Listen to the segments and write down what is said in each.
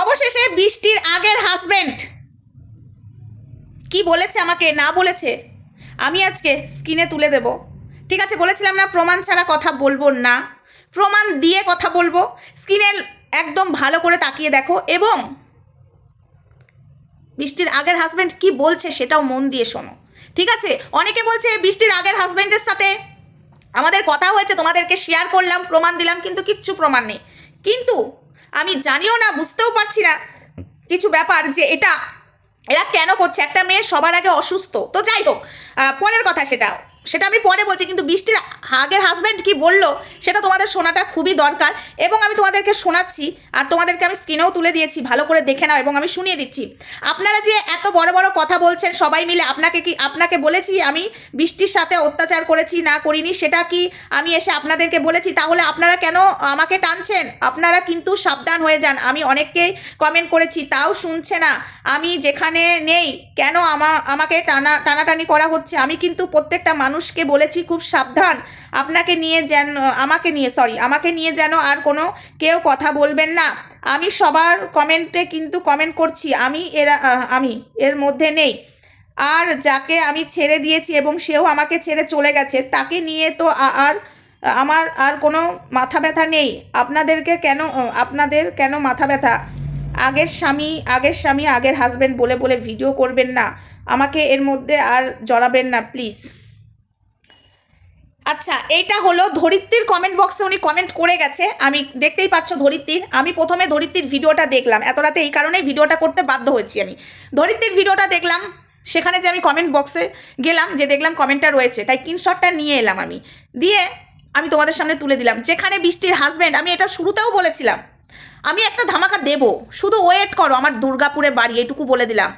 অবশেষে বৃষ্টির আগের হাজব্যান্ড কি বলেছে আমাকে? না বলেছে। আমি আজকে স্ক্রিনে তুলে দেব। ঠিক আছে, বলেছিলাম না, প্রমাণ ছাড়া কথা বলব না। প্রমাণ দিয়ে কথা বলব। স্ক্রিনে একদম ভালো করে তাকিয়ে দেখো এবং বৃষ্টির আগের হাজব্যান্ড কি বলছে সেটাও মন দিয়ে শোনো। ঠিক আছে? অনেকে বলছে বৃষ্টির আগের হাজব্যান্ডের সাথে আমাদের কথা হয়েছে, তোমাদেরকে শেয়ার করলাম, প্রমাণ দিলাম, কিন্তু কিচ্ছু প্রমাণ নেই। কিন্তু আমি জানিও না, বুঝতেও পারছি না। কিছু ব্যাপার যে এটা, এরা কেন করছে? একটা মেয়ে সবার আগে অসুস্থ। তো যাই হোক পরের কথা সেটা। সেটা আমি পরে বলছি, কিন্তু বৃষ্টির আগের হাজব্যান্ড কি বলল, সেটা তোমাদের শোনাটা খুবই দরকার। এবং আমি তোমাদেরকে শোনাচ্ছি, আর তোমাদেরকে আমি স্ক্রিনেও তুলে দিয়েছি, ভালো করে দেখে নাও এবং আমি শুনিয়ে দিচ্ছি। আপনারা যে এত বড় বড় কথা বলছেন, সবাই মিলে আপনাকে কি, আপনাকে বলেছি আমি বৃষ্টির সাথে অত্যাচার করেছি, না করিনি, সেটা কি আমি এসে আপনাদেরকে বলেছি? তাহলে আপনারা কেন আমাকে টানছেন? আপনারা কিন্তু সাবধান হয়ে যান, আমি অনেককেই কমেন্ট করেছি, তাও শুনছে না। আমি যেখানে নেই, কেন আমা, আমাকে টানা, টানাটানি করা হচ্ছে? আমি কিন্তু প্রত্যেকটা মানুষকে বলেছি খুব সাবধান। আপনাকে নিয়ে যেন, আমাকে নিয়ে সরি আমাকে নিয়ে যেন আর কোনো কেউ কথা বলবেন না। আমি সবার কমেন্টে কিন্তু কমেন্ট করছি। আমি এরা আমি, এর মধ্যে নেই। আর যাকে আমি ছেড়ে দিয়েছি এবং সেও আমাকে ছেড়ে চলে গেছে, তাকে নিয়ে তো আর, আমার আর কোনো মাথা ব্যথা নেই। আপনাদেরকে কেন আপনাদের কেন মাথা ব্যথা? আগের স্বামী আগের স্বামী, আগের হাজবেন্ড বলে বলে ভিডিও করবেন না। আমাকে এর মধ্যে আর জড়াবেন না প্লিজ আচ্ছা এইটা হলো ধরিত্রীর কমেন্ট বক্সে উনি কমেন্ট করে গেছে। আমি দেখতেই পাচ্ছ ধরিত্রীর। আমি প্রথমে ধরিত্রীর ভিডিওটা দেখলাম। এত রাতে এই কারণেই ভিডিওটা করতে বাধ্য হয়েছি আমি। ধরিত্রীর ভিডিওটা দেখলাম, সেখানে যে আমি কমেন্ট বক্সে গেলাম, যে দেখলাম কমেন্টটা রয়েছে, তাই স্ক্রিনশটটা নিয়ে এলাম আমি। দিয়ে আমি তোমাদের সামনে তুলে দিলাম। যেখানে বৃষ্টির হাজব্যান্ড আমি এটা শুরুতেও বলেছিলাম। আমি একটা ধামাকা দেব। শুধু ওয়েট করো, আমার দুর্গাপুরে বাড়ি এটুকু বলে দিলাম।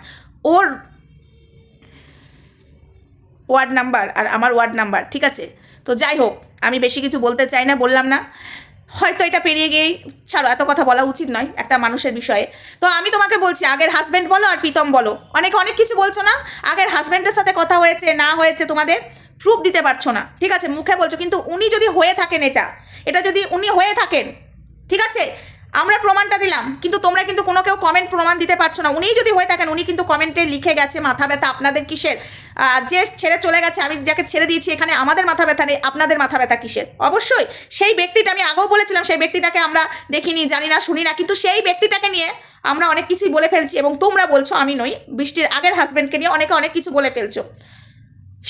ওর ওয়ার্ড নাম্বার আর আমার ওয়ার্ড নাম্বার ঠিক আছে? তো যাই হোক, আমি বেশি কিছু বলতে চাই না, বললাম না। হয়তো এটা পেরিয়ে গিয়েই, ছাড়ো, এত কথা বলা উচিত নয় একটা মানুষের বিষয়ে। তো আমি তোমাকে বলছি, আগের হাজব্যান্ড বলো আর প্রীতম বলো। অনেকে, অনেক কিছু বলছো না? আগের হাজব্যান্ডের সাথে কথা হয়েছে, না হয়েছে তোমাদের প্রুফ দিতে পারছ না। ঠিক আছে, মুখে বলছো, কিন্তু উনি যদি হয়ে থাকেন এটা এটা যদি উনি হয়ে থাকেন, ঠিক আছে? আমরা প্রমাণটা দিলাম, কিন্তু তোমরা কিন্তু কোনো কেউ কমেন্ট প্রমাণ দিতে পারছ না। উনিই যদি হয়ে থাকেন, উনি কিন্তু কমেন্টে লিখে গেছে মাথা ব্যথা, আপনাদের কিসের? যে ছেড়ে চলে গেছে, আমি যাকে ছেড়ে দিয়েছি এখানে আমাদের মাথা ব্যথা নেই, আপনাদের মাথা ব্যথা কিসের? অবশ্যই, সেই ব্যক্তিটা আমি আগেও বলেছিলাম, সেই ব্যক্তিটাকে আমরা দেখিনি, জানি না, শুনি না, কিন্তু সেই ব্যক্তিটাকে নিয়ে আমরা অনেক কিছুই বলে ফেলছি, এবং তোমরা বলছো, আমি নই, বৃষ্টির আগের হাজব্যান্ডকে নিয়ে অনেকে অনেক কিছু বলে ফেলছো।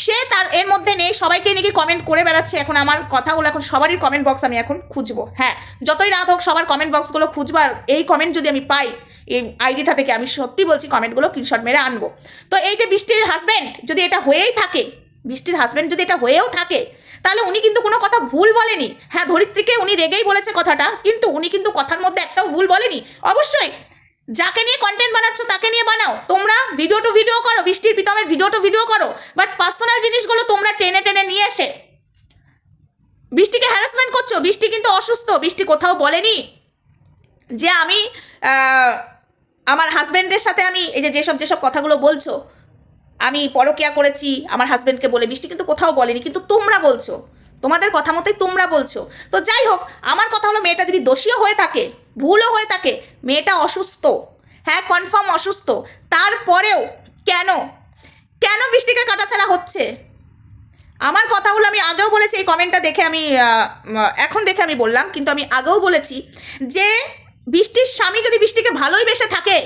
সে তার এর মধ্যে নেই, সবাইকে নাকি কমেন্ট করে বেড়াচ্ছে। এখন আমার কথাগুলো এখন সবারই কমেন্ট বক্স আমি এখন খুঁজবো। হ্যাঁ যতই রাত হোক, সবার কমেন্ট বক্সগুলো খুঁজবো আর এই কমেন্ট যদি আমি পাই, এই আইডিটা থেকে আমি সত্যি বলছি কমেন্টগুলো স্ক্রিনশট মেরে আনব। তো এই যে বৃষ্টির হাজব্যান্ড যদি এটা হয়েই থাকে, বৃষ্টির হাজব্যান্ড যদি এটা হয়েও থাকে, তাহলে উনি কিন্তু কোনো কথা ভুল বলেনি। হ্যাঁ ধরিত্রীকে উনি রেগেই বলেছে কথাটা, কিন্তু উনি কিন্তু কথার মধ্যে একটাও ভুল বলেনি। অবশ্যই যাকে নিয়ে কন্টেন্ট বানাচ্ছ তাকে নিয়ে বানাও। তোমরা ভিডিও টু ভিডিও করো, বৃষ্টির প্রীতমের ভিডিও টু ভিডিও করো বাট পার্সোনাল জিনিসগুলো তোমরা টেনে টেনে নিয়ে এসে। বৃষ্টিকে হ্যারাসমেন্ট করছ, বৃষ্টি কিন্তু অসুস্থ, বৃষ্টি কোথাও বলেনি। যে আমি আমার হাজব্যান্ডের সাথে আমি, এই যে যেসব যেসব কথাগুলো বলছো, আমি পরকিয়া করেছি, আমার হাজব্যান্ডকে বলে, বৃষ্টি কিন্তু কোথাও বলেনি, কিন্তু তোমরা বলছো। তোমাদের কথা মতোই তোমরা বলছো। তো যাই হোক, আমার কথা হলো মেয়েটা যদি দোষীও হয়ে থাকে, ভুলও হয়ে থাকে, মেয়েটা অসুস্থ। হ্যাঁ কনফার্ম অসুস্থ। তারপরেও কেন? কেন বৃষ্টিকে কাটাছাড়া হচ্ছে? আমার কথাগুলো আমি আগেও বলেছি, এই কমেন্টটা দেখে আমি এখন দেখে আমি বললাম, কিন্তু আমি আগেও বলেছি যে বৃষ্টির স্বামী যদি বৃষ্টিকে ভালোই বেসে থাকে,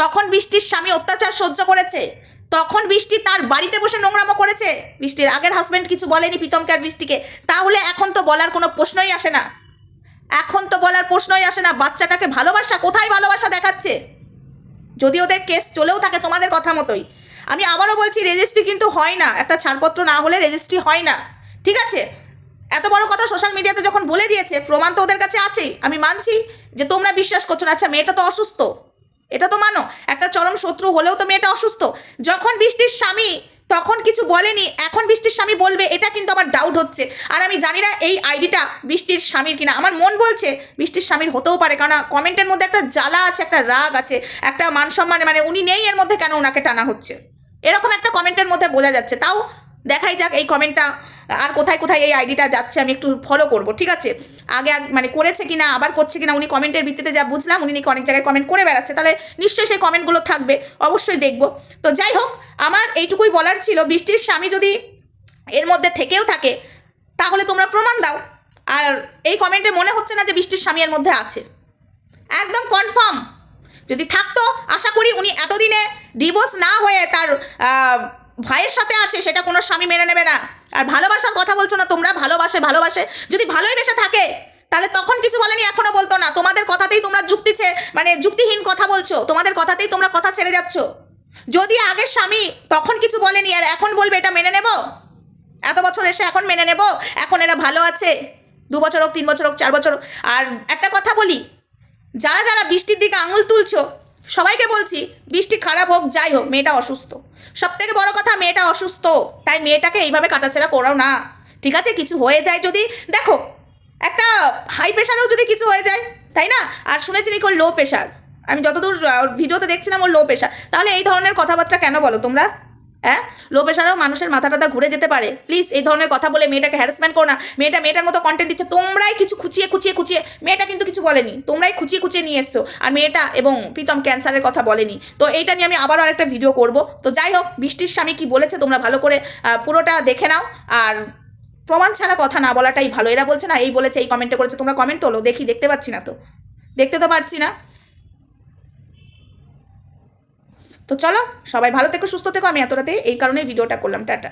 তখন বৃষ্টির স্বামী অত্যাচার সহ্য করেছে। তখন বৃষ্টি তার বাড়িতে বসে নোংরামো করেছে। বৃষ্টির আগের হাজব্যান্ড কিছু বলেনি প্রীতমকে আর বৃষ্টিকে। তাহলে এখন তো বলার কোনো প্রশ্নই আসে না। এখন তো বলার প্রশ্নই আসে না, বাচ্চাটাকে ভালোবাসা কোথায় ভালোবাসা দেখাচ্ছে? যদি ওদের কেস চলেও থাকে তোমাদের কথা মতোই। আমি আবারও বলছি রেজিস্ট্রি কিন্তু হয় না। একটা ছাড়পত্র না হলে রেজিস্ট্রি হয় না। ঠিক আছে? এত বড় কথা সোশ্যাল মিডিয়াতে যখন বলে দিয়েছে, প্রমাণ তো ওদের কাছে আছেই। আমি মানছি যে তোমরা বিশ্বাস করছ না। আচ্ছা মেয়েটা তো অসুস্থ। এটা তো মানো, একটা চরম শত্রু হলেও তো মেয়েটা অসুস্থ। যখন বৃষ্টির স্বামী তখন কিছু বলেনি, এখন বৃষ্টির স্বামী বলবে, এটা কিন্তু আমার ডাউট হচ্ছে। আর আমি জানি না এই আইডিটা বৃষ্টির স্বামীর কিনা। আমার মন বলছে বৃষ্টির স্বামীর হতেও পারে, কারণ কমেন্টের মধ্যে একটা জ্বালা আছে, একটা রাগ আছে, একটা মান সম্মানে মানে উনি নেই, এর মধ্যে কেন ওনাকে টানা হচ্ছে? এরকম একটা কমেন্টের মধ্যে বোঝা যাচ্ছে। তাও দেখাই যাক এই কমেন্টটা আর কোথায় কোথায় এই আইডিটা যাচ্ছে আমি একটু ফলো করব, ঠিক আছে? আগে মানে করেছে কিনা, আবার করছে কিনা, উনি কমেন্টের ভিত্তিতে যা বুঝলাম, উনি নাকি অনেক জায়গায় কমেন্ট করে বেড়াচ্ছে, তাহলে নিশ্চয়ই সেই কমেন্টগুলো থাকবে, অবশ্যই দেখব। তো যাই হোক, আমার এইটুকুই বলার ছিল, বৃষ্টির স্বামী যদি এর মধ্যে থেকেও থাকে, তাহলে তোমরা প্রমাণ দাও। আর এই কমেন্টে মনে হচ্ছে না যে বৃষ্টির স্বামী এর মধ্যে আছে। একদম কনফার্ম যদি থাকতো, আশা করি উনি এতদিনে ডিভোর্স না হয়ে তার ভাইয়ের সাথে আছে, সেটা কোনো স্বামী মেনে নেবে না। আর ভালোবাসার কথা বলছো না, তোমরা ভালোবাসে ভালোবাসে। যদি ভালোই বেসে থাকে, তাহলে তখন কিছু বলেনি, এখনও বলতো না। তোমাদের কথাতেই তোমরা যুক্তিছে মানে যুক্তিহীন কথা বলছো। তোমাদের কথাতেই তোমরা কথা ছেড়ে যাচ্ছ। যদি আগের স্বামী তখন কিছু বলেনি, আর এখন বলবে, এটা মেনে নেব? এত বছর এসে এখন মেনে নেব? এখন এরা ভালো আছে? দু বছর হোক, তিন বছর হোক, চার বছর হোক। আর একটা কথা বলি, যারা যারা বৃষ্টির দিকে আঙুল তুলছো সবাইকে বলছি, বৃষ্টি খারাপ হোক, যাই হোক, মেয়েটা অসুস্থ। সব থেকে বড় কথা, মেয়েটা অসুস্থ। তাই মেয়েটাকে এইভাবে কাটাছেড়া করাও না। ঠিক আছে, কিছু হয়ে যায় যদি, দেখো, একটা হাই প্রেশারেও যদি কিছু হয়ে যায়, তাই না? আর শুনেছি নাকি লো প্রেশার আমি যতদূর ভিডিওতে দেখছিলাম ওর লো প্রেশার তাহলে এই ধরনের কথাবার্তা কেন বলো তোমরা? হ্যাঁ? লো প্রেশারেও মানুষের মাথা টাথা ঘুরে যেতে পারে। প্লিজ এই ধরনের কথা বলে মেয়েটাকে হ্যারাসমেন্ট করো না। মেয়েটা মেয়েটার মতো কন্টেন্ট দিচ্ছে। তোমরাই কিছু খুঁচিয়ে খুচিয়ে খুচিয়ে মেয়েটা কিন্তু কিছু বলেনি। তোমরাই খুঁচিয়ে খুঁচিয়ে নিয়ে এসছো। আর মেয়েটা এবং প্রীতম ক্যান্সারের কথা বলেনি। তো এইটা নিয়ে আমি আবারও আরেকটা ভিডিও করব। তো যাই হোক, বৃষ্টির স্বামী কি বলেছে তোমরা ভালো করে পুরোটা দেখে নাও। আর প্রমাণ ছাড়া কথা না বলাটাই ভালো। এরা বলছে না, এই বলেছে, এই কমেন্টে করেছে। তোমরা কমেন্ট তোলো, দেখি, দেখতে পাচ্ছি না তো। দেখতে তো পারছি না। তো চলো, সবাই ভালো থেকো, সুস্থ থেকো, আমি এত রাতে এই কারণেই ভিডিওটা করলাম, টাটা।